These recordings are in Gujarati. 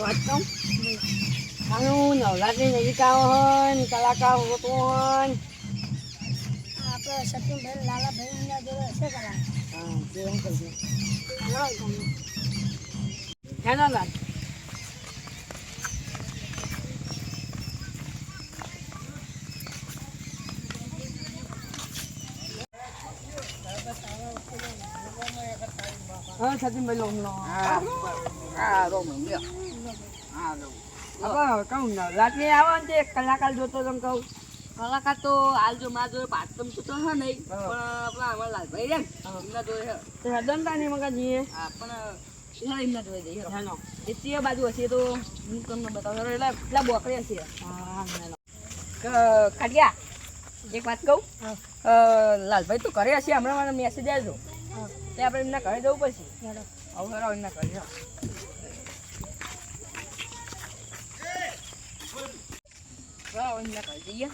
વાત કહું આનું નવરાત્રી નજીક આવો હોય ને કલાકાર હોતો હોય ને આપણે સતીનભાઈ લાલાભાઈ ના જોડે હશે કલા હા તે એમ કરજો હેલો લાલ હા સતીનભાઈ લોમ લો હા રોમ લ્યો હા લો આપણે કહું નવરાત્રી આવો છે કલાકાર જોતો તમે કહું. કલાકાર તો હાલ જો મારા જોડે પાટમ તો તો હે. નહીં પણ આપણા અમારા લાલભાઈ રે હા. એમના જોડે હે. તે હદન મગા જઈએ પણ એમના જોડે જઈએ. હેલો. એ તે બાજુ હશે તો હું તમને બતાવું એટલે એટલા બોકડે હશે. હા કાઢ્યા? એક વાત કહું? લાલભાઈ તો કરે હશે હમણાં મને મેસેજ આવજો તે આપણે એમના ઘરે જવું પડશે. હવે એમના ઘરે હેરો. હેરો, એમના ઘરે જઈએ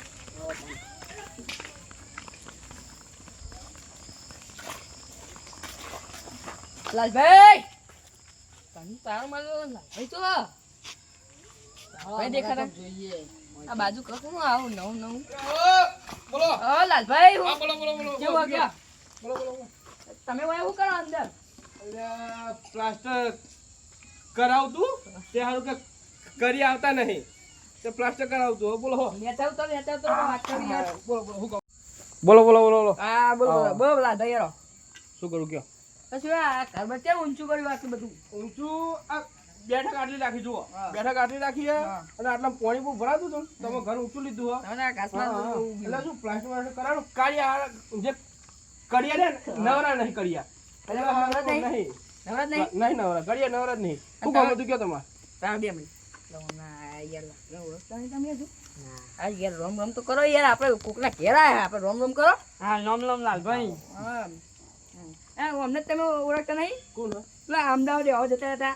લાલભાઈ તને તારો મારો લાલભાઈ તો ભાઈ દેખાતા આ બાજુ કશું આવું નવું નવું બોલો ઓ લાલભાઈ હું હા બોલો બોલો બોલો કેવું વાગ્યા બોલો બોલો. તમે ભાઈ શું કરો અંદર પ્લાસ્ટર કરાવતું તે હારું કે કરી આવતા નહીં તે પ્લાસ્ટર કરાવતો બોલો બોલો નેતા તો નેતા તો વાત કરી બોલો બોલો બોલો બોલો બોલો બોલો. હા બોલ બોલ. બોલ શું કરું કયો? પછી આ ઘરમાં કેમ ઊંચું કર્યું આટલું બધું? ઊંચું આ બેઠક આટલી રાખી જુઓ. બેઠક આટલી રાખી અને આટલા પાણી બહુ ભરાતું હતું તમે ઘર ઊંચું લીધું હો. તમે આ ઘાસમાં હા, હા. બધું એટલે શું પ્લાસ્ટર વાસ્ટર કરાવવાનું? કાળિયા જે કડિયા રે ને, નવરા નહીં કડિયા એટલે નવરા નહીં? નહીં. નહીં? નહીં નવરા કડિયા નવરા જ નહીં. શું કામ હતું કયો તમારે? તાર બે મિનિટ. યાર, લા- ઓળખતા નહીં તમે હજુ? હા, યાર, રોમ રોમ તો કરો યાર આપણે કોકના ઘેર આયા આપણે રોમ રોમ કરો? હા લાલભાઈ અમને તમે ઓળખતા નહીં? કોણ? પેલા અમદાવાદ આવો જતા હતા.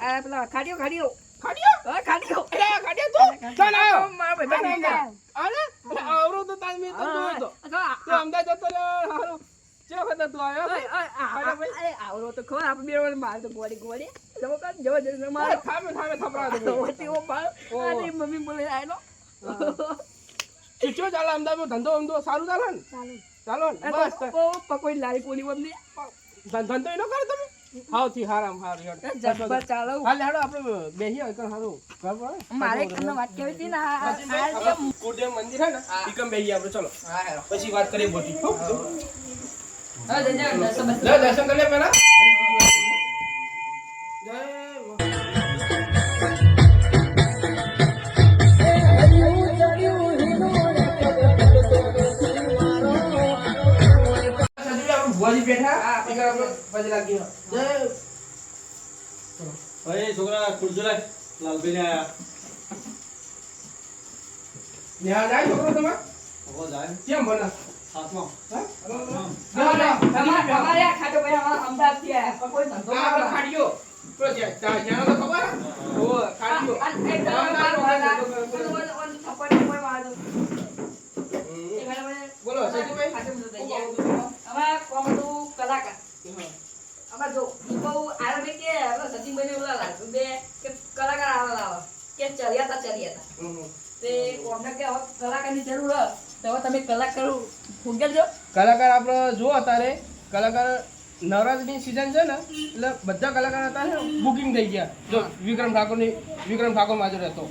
આ પેલા ખાડીઓ ખાડીઓ. ખાડિયો ખાડીઓ. ખાડિયો તું? ચાલ આવ્યો મારા ભાઈ આને, આને? અરે આવરો તો તાર મેં તો અમદાવાદ જતો રહ્યો. ચે વખત તું આવ્યો? આવરો તો ખબર આપણે બે માર તો ગોળી ગોળી. જવો કર જવો જવો અરે થામે થામે થપડાવે તો ઓટી ઓ માર ઓહો. મમ્મી બોલે આયલો. ચીચો ચાલે અમદાવાદમાં ધંધો અમદો સારું ચાલે ને? ચાલો. બસ ઓ પકોઈ લારી પોલી બમની. ધંધો એનો ન કરો તમે? હારામ હારું. ચાલો. હાલે હેડો આપણે હારું. બરાબર? મારે તમને વાત કહેવી હતી ને આ- મંદિર હે ને ઈકમ બેહીએ આપણે ચલો. પછી વાત કરીએ મોટી દર્શન બસ. લે દર્શન કરી લે ભાઈ છોકરા ખુરશી લાય લાલભાઈ ને આયા જાય છોકરો તમે જાય. કેમ ભલા? બોલો, સચિનભાઈ. ખાટું બધું થઈ જાય. અમારા કોમ હતું કલાકાર અમારે જો ઈ બહુ આરંભે કે આપણે સચિનભાઈને ઓલા લાગ્યું બે કે કલાકાર આવા લાવો કે ચર્યા તા ચર્યા તા હમ. તે કોમને કે હવે કલાકારની જરૂર હે તો હવે તમે કલાકાર ફૂગેલજો કલાકાર આપણે જુઓ અત્યારે, કલાકાર નવરાત્રિની સિઝન છે ને, એટલે બધા કલાકાર અત્યારે બુકિંગ થઈ ગયા. જો વિક્રમ ઠાકોરની, વિક્રમ ઠાકોર માજો હતો,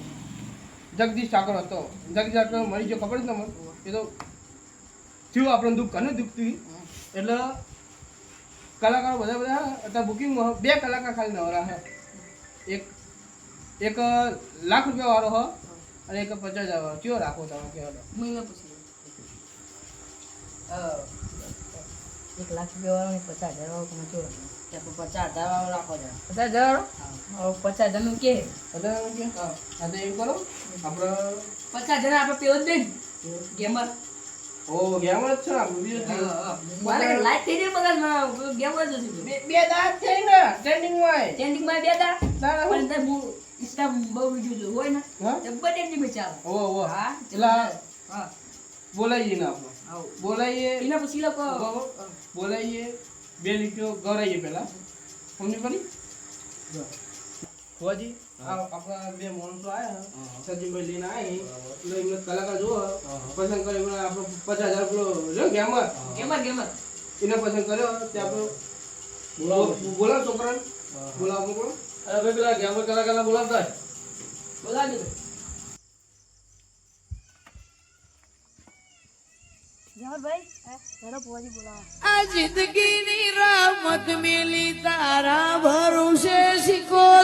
જગદીશ ઠાકોર હતો, જગદીશ ઠાકોર મરી ગયો, ખબર તમને? એ તો થયું આપણને દુઃખ ઘણું દુઃખ થયું. એટલે કલાકારો બધા બધા અત્યારે બુકિંગમાં બે કલાકાર ખાલી નવરા છે એક એક લાખ રૂપિયા વાળો હ અને એક પચાસ હજાર વાળો. કયો રાખો તમે કહેવાનો મહિના પૂછી. એક લાખ રૂપિયા વાળો ને પચાસ હજાર વાળો તમે જોડો. પચાસ હજાર વાળો રાખો છો. પચાસ હજાર વાળો? પચાસ હજારનું કે. બધા કે? હા. તો એવું કરો. આપણે પચાસ હજાર આપણે પેલો જ દે ગેમર. ઓ ગેમ જ છે આપણું બીજું શું? મારે લાઈટ થઈ જાય મગજમાં ગેમર જ બે બે દાંત ને ટ્રેન્ડિંગમાં ટ્રેન્ડિંગમાં બે દાડા દાડા પણ તે હું ઇન્સ્ટા બહુ વીડિયો હોય ને ટ્રેન્ડિંગમાં ઓ ઓ. હા પેલા હા. બોલાઈએ ને આપણે બોલાઈએ. એના પછી લોકો બોલાઈએ. બે લીટીઓ ગવરાઈએ પેલા સમજી પડી? આ આપણા બે માણસો આવ્યા સજીભાઈ લઈને આવી એટલે એમને કલાકાર જુઓ પસંદ કર્યો. એમણે આપણો પચાસ હજાર પેલો રહ્યો ગેમર. Gamer gamer. એને પસંદ કર્યો. તે આપણો બોલાવો. બોલાવો છોકરાને. બોલાવો મોકલો અરે ભાઈ પેલા ગેમર કલાકારને બોલાવતા બોલાવા આ જિંદગીની રામત મેલી તારા ભરોસે શીખોતર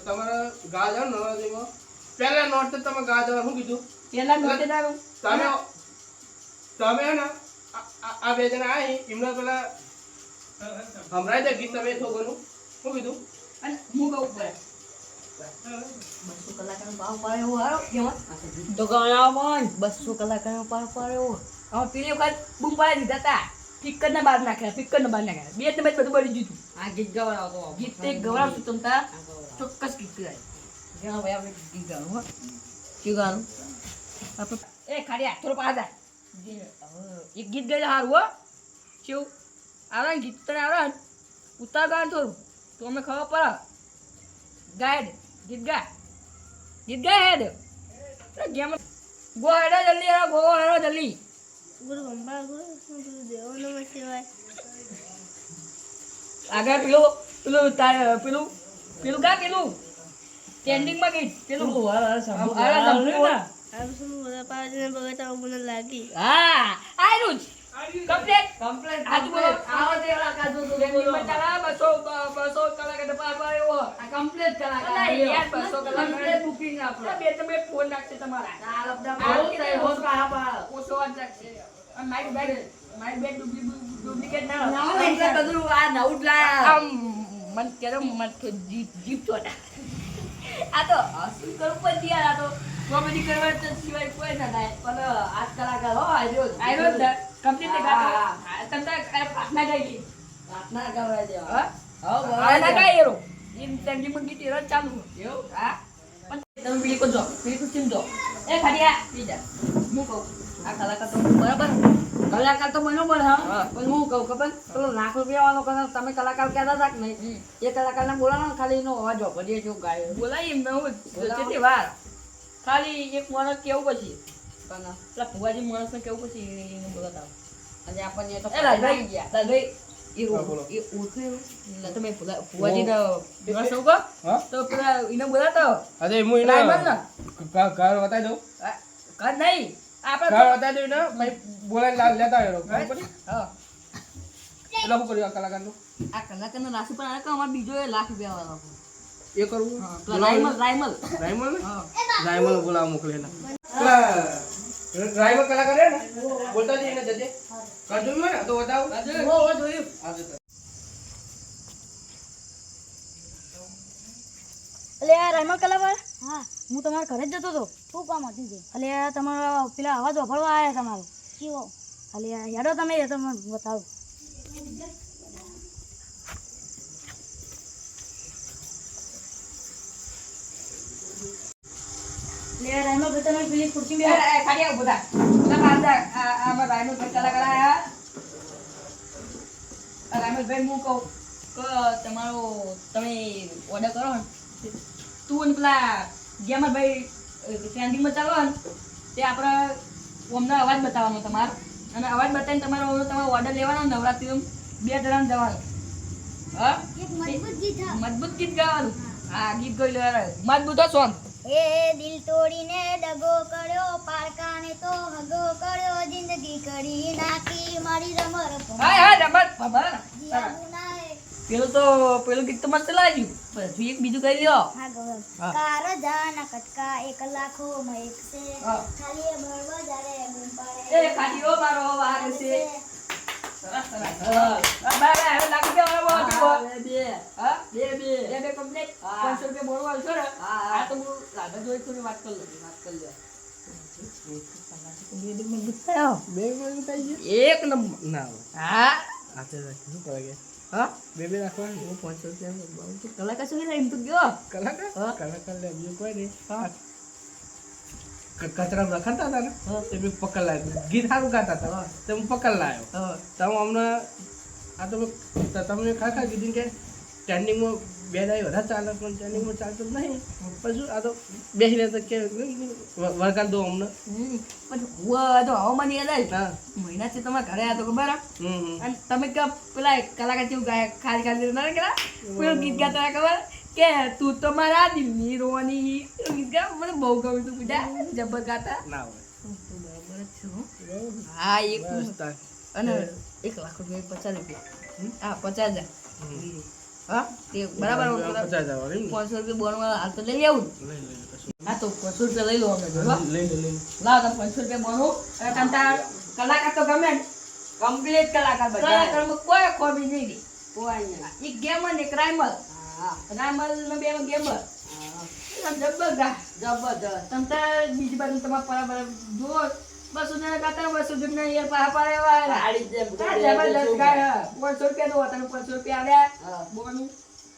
તમારે ગા જાવ? નવરાત્રીમાં પહેલા નોટ તો તમે ગા જવા શું કીધું? પહેલા નોટ તમે તમે હે ને આ- બે જણા આવી એમને પેલા હમણાં જ ગીત તમે છોકરું શું કીધું? અને હું કહું પડે બસો કલાકનો ભાવ પડે એવું હારો ગેમર તો ગણાવો બસો કલાકનો પાર પાડ્યો હવે પેલી વખત બૂમ પાડી દીધા હતા ફિક્કર ના બહાર નાખ્યા ફિક્કર ને બહાર નાખ્યા. બે તમે બધું બળી દીધું આ ગીત ગવડાવો તો ગીત તે ગવડાવશું તમતા ચોક્કસ ગીત ગાય ગણા ભાઈ આપણે ગીત ગાવાનું હો શું ગાવાનું એ ખાડિયા થોડો પાછા એક ગીત ગાઈ હારું હો કેવું આવડે ને ગીત તને આવે ને ઉતાર ગાય ને થોડું તો અમે ખબર પડે ગાય દે ગીત ગા ગીત ગાય હેડ ગેમ ગો હેડો જલ્દી હેડો ગો હેડો જલ્દી ગુરુ ગંભા ગુરુ ગુરુ દેવો નમઃ શિવાય આગળ પેલું પેલું પેલું પેલું કા પેલું? ટ્રેન્ડિંગમાં ગઈ પેલું. વાળા આમ આરા સાંભળ્યું ને? આ શું બધા પાજીને બગતા મને લાગી. હા આયરું જ. કમ્પ્લીટ કમ્પ્લેટ આજુ આવો તે વાળા તો બસો બસો કલાક એટલે પાર પાર એવો. કમ્પ્લેટ કલાકાર યાર, બસો કલાક કમ્પ્લેટ બુકિંગ આપણો બે તમે ફોન નાખશે તમારા. આ લબડા આવું થાય હોસ કા પા ઓછો વાત રાખશે અને મારી બેગ મારી બેગ ડુપ્લિકેટ ના કમ્પ્લેટ બધું આ નવું જ લાયા આમ મન કેરો મન તો જીપ જીપ ચોટા. આ તો હસી કરું પછી યાર આ તો કોમેડી કરવા તો સિવાય કોઈ ના થાય. પણ આ કલાકાર હો આયરો જ કમ્પ્લીટ ગાતો. તમને પ્રાર્થના ગાઈ પ્રાર્થના ગવડાવી દેવા હા? હો પ્રાર્થના ગાઈ એરો. એમ ટેન્ડી મંગી તેરો ચાલુ એવું? હા. તમે બીજી કોઈ જો બીજી કોઈ ચીમ જો એ ખાડિયા બીજા. હું કહું? આ કલાકાર તો બરાબર. કલાકાર તો બરોબર હા. હા. પણ હું કહું ખબર? પેલો લાખ રૂપિયા વાળો કદાચ તમે કલાકાર કહેતા હતા કે નહીં? એ કલાકારને બોલાવો ખાલી એનો અવાજ વાપરીએ જો ગાયો બોલાવી મેં હું. કેટલી વાર? ખાલી એક માણસ કેવું પછી? પેલા ફુવાજી માણસ ને કેવું પછી એને બોલાતા અને આપણને એ તો ગયા. એ? એટલે તમે પેલા એને બોલાતો અરે હું એને રાયમલ ને? ઘ- ઘર બતાવી દઉં. આ, નહીં. આપણે ઘર બતાવી દઉં ને ભાઈ લાલ લેતા આવ્યો બરાબર? હા. એટલે શું કર્યું આ કલાકારનું? આ કલાકારનો રાશિ પણ આવે કે અમારે બીજો લાખ રૂપિયા વાળો એ કરવું? રાયમલ રાયમલ. ને? રાયમલ બોલાવા મોકલે એને. રાયમલ કલાકાર હે ને? બોલતા જઈએ ને જજે. કાજુ હોય ને? તો બતાવ હો, જોયું. અલે આ રહેમલ કલાકાર? હા. હું તમારા ઘરે જ જતો હતો. શું કામ હતું અલે તમારા પેલા અવાજ વાપરવા આવ્યા તમારો. કેવો? ખાલી હેડો તમે તમને બતાવું. ભાઈ જા. હું કહું કે તમારો, તમે ઓર્ડર કરો ને. તું ને પેલા ગેમરભાઈ ટ્રેન્ડિંગમાં ચાલો ને તે આપણે અમને અવાજ બતાવવાનો તમારો. અને અવાજ બતાવીને તમારો તમારો ઓર્ડર લેવાનો નવરાત્રી બે જણા જવાનું. હા? મજબૂત ગીત ગાવાનું. હા ગીત ગઈ લેવાનું મજબૂત સોંગ. એ દિલ તોડીને દગો કર્યો પારકાને તો હગો કર્યો જિંદગી કરી નાખી મારી રમર હા હા રમર પેલું તો પેલું ગીત તો મસ્ત લાગ્યું પછી એક બીજું કહી લ્યો. કાર જાના કટકા એક લાખો માં છે. ખાલી એ જારે બૂમ પાડે. એ ખાટીઓ મારો વાર છે. સરસ સરસ. હા. હા, હવે લાગી ગયો, હવે બહુ બે. હા? બે બે. રૂપિયા બોલવા આવશો ને. આ તો હું રાધા જોઈ થોડી વાત કરી લઉં. વાત કરી લે બે મિનિટ થઈ એક નંબર. ના. હા. આ તો શું કરે કે? હા બે બે રાખવાનું હું પાંચસો રૂપિયા. કલાકાર શું છે તું ગયો કલાકાર હા. કલાકાર લે બીજું કોઈ નહીં હા. કચરા રખડતા હતા ને તે બી પકડ લાવ્યો ગીત સારું ગાતા હતા તે હું પકડ લાવ્યો તો તમે હમણાં આ તો તમે ખાખા કીધું કે ટ્રેન્ડિંગમાં બે દાઈ વધારે ચાલે પણ ટ્રેનિંગમાં ચાલતું નહીં. પછી આ તો બેસીને તો કે વળગાડ દો અમને. પણ હું તો હવામાન યાદ આવી મહિના છે તમારા ઘરે આવ્યા તો ખબર. અને તમે કે પેલા કલાકાર જેવું ગાય ખાલી ખાલી ના કેલા પેલું ગીત ગાતા ખબર? કે તું તો મારા દિલની રોવાની ગીત ગા મને બહુ ગમ્યું તું બીજા જબર ગાતા. ના બરાબર જ હા. એક. અને એક લાખ રૂપિયા પચાસ રૂપિયા. હા પચાસ હજાર. હા? તે બરાબર પચાસ હજાર વાળી ને? પાંચસો રૂપિયા બોનમાં હાલ તો લઈ આવું લઈ લઈ લે, કશું. હા તો પાંચસો રૂપિયા લઈ લો અમે જો, હો. લઈ લે લઈ લે. લાવ તમે પાંચસો રૂપિયા બોનું. અને તમ તાર કલાકાર તો ગમે કમ્પ્લીટ કલાકાર બધા. કલાકારમાં કોઈ ખોબી નહીં રહી. કોઈ નહીં. એક ગેમ ને હા. રાયમલમાં બે ગેમર જબરદસ્ત તમ તાર બીજી બાજુ તમારા બરાબર જુઓ. બસો જણા ગાતા બસો જણા યાર પાહા પાડે એવા આયા. ગાડી જેમ જબરદસ્ત ગાય. પાંચસો રૂપિયા દો તમે પાંચસો રૂપિયા આવ્યા બોનું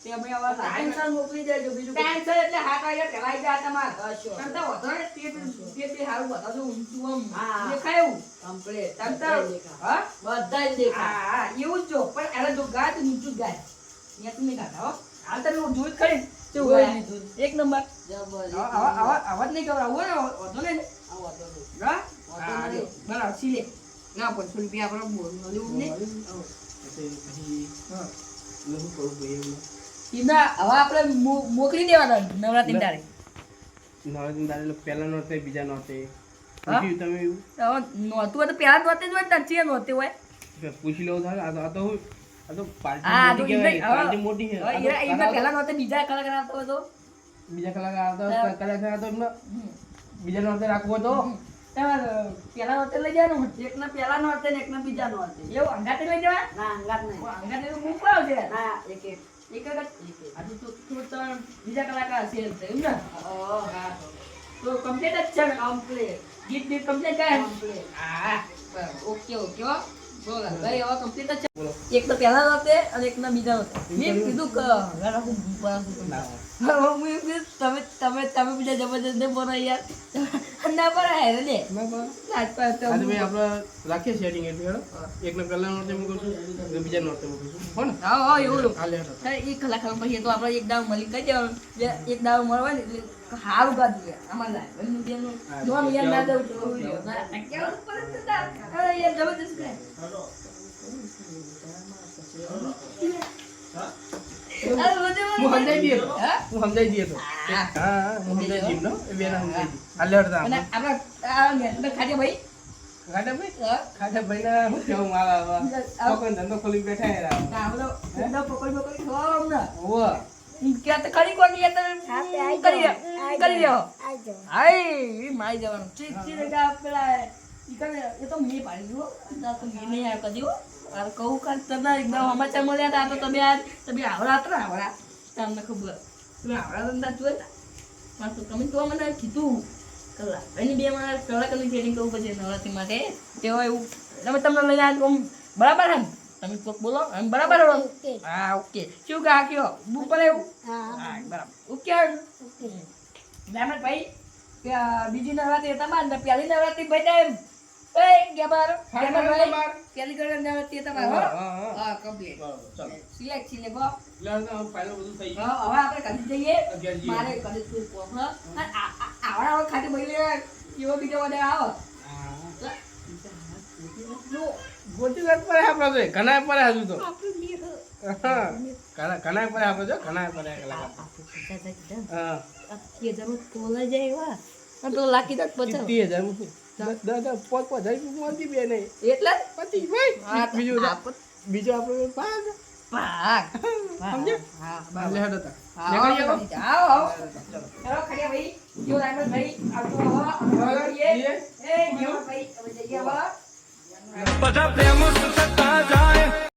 તે અમે આવા ટાઈમસર મોકલી દેજો બીજું કંઈ. એટલે હાથ વાગ્યા પહેલા આવી જાય તમારે તમ તાર વધો તે તે તે હારું બતાવજો ઊંચું આમ હા. એવું કમ્પ્લીટ તમ તાર બધાય દેખાય. હા દેખાય હા હા, એવું જ જો પણ એને જો ગાય તો નીચું ગાય અહીંયા નહીં ગાતા હો હાલ તમે હું ખરી ને. લીધું. એક નંબર. આવા આવા આવા- આવા જ નહીં ને વધુ ને નહીં. હા વાંધો હા. બરાબર સીલે ના પાંચસો રૂપિયા આપણે બોલ મળ્યું નહીં પછી પછી હા લહુ કરું ભાઈ એમને. ઈના હવે આપણે મોકલી દેવાના નવરાત્રી તારે નવરાત્રી દાડે પહેલા નહોતે બીજા નહોતે પૂછ્યું તમે નહોતું હોય તો પહેલા નહોતી જ હોય ને તાર હોય. પૂછી લઉં આ તો હું આ તો પાર્ટી હા, તો ઈ કહેવાય. મોટી છે. પહેલા નહોતે બીજા કલાકાર આવતો હોય તો? બીજા કલાકાર આવતો કલાકાર તો એમને બીજા નોતે રાખવો તો? લઈ જવાનું? નો નોરતે ને બીજા. એવું અંગાતે લઈ જવા ના અંગાત નહીં. અંગાતે તો મૂકવા આવશે ના એક એક. એક જ? આ તો તું- તું બીજા કલાકાર હશે એમ ને? હા, તો કમ્પ્લીટ જ છે કમ્પ્લીટ. ગીત બીત કમ્પ્લીટ. હા ઓકે ઓકે બોલો ભાઈ હવે કમ્પ્લીટ જ છે. એક તો પહેલા નહોતે અને એક ના બીજા નહોતે મેં કીધું કે ના હું એમ કીધું, તમે તમે તમે બીજા જબરજસ્ત બોલો યાર. ના પર હેરે લે ના તો આજે ભાઈ આપણે રાખીએ સેટિંગ એટલે એક એકને પહેલા નોરતે મૂકું છું બીજા નોરતે મૂકું છું. હો ને? હા હા એવું હેડો. એક કલાક પછી તો આપણે એક દાવ મળી કહી દેવાનું? એક દાવ મળવા ને એટલે અમારે હા, યાર ના દઉં તો. કેવું યાર જબરજસ્ત ગાય. હું સમજાઈ દઈએ તો હા? સમજાઈ દઈએ તો હા. હા હા સમજાઈ દઈએ નો એ બેને સમજાઈ દઈએ હાલે હેડો અને આપણે ખાટે ભાઈ જવાનું એ તો મેં પાડી મેં નહીં આવ્યો કદી આ કહું કાલ તને એકદમ સમાચાર મળ્યા હતા. તો તમે આજ તમે આવડા હતા ને આવડા. તમને ખબર. તમે આવડા ધંધા જોયા હતા પણ તો તમે તો મને કીધું. કલાક એની બે મારા કલાકની ટ્રેનિંગ કરવું પડશે નવરાત્રી માટે. તેઓ એવું. તમે તમને લઈને આવ્યો તો બરાબર હે તમે કોક બોલો એમ બરાબર હો? હા ઓકે. શું કહા કયો બુક પર એવું? હા. બરાબર. ઓકે મહેમદ ભાઈ બીજી નવરાત્રી તમારે ને પહેલી નવરાત્રી ભાઈ એમ. એ ગેબર ગેબર ભાઈ પહેલી તમારે હો કમ્પ્લીટ ચાલો. સિલેક્ટ એટલે હવે બધું થઈ ગયું. હવે આપણે કદી જઈએ મારે કદી તું આ- આવડા આવડા બીજો આવો. વાત પડે આપણે તો. ઘણા પડે હજુ તો. ઘણા- પડે આપણે જો. ઘણા પડે કલાકાર. હા. તો લાખી દસ પચાસ સિત્તેર હજાર મૂકી. દસ- દસ હજાર, પાંચ- પોત પોત રૂપિયા મોતી બે નહીં. એટલે પતિ ભાઈ. હા, બીજું બીજું ભાગ ભાગ સમજે હા હાલે હેડો. હા, આવો, આવો, ચલો ખડ્યા ભાઈ. જો રાયમલ ભાઈ, આવતો. હવે. જઈએ. એ, ગેમર ભાઈ, હવે જઈએ, આવો. બધા પ્રેમ સુતા જાય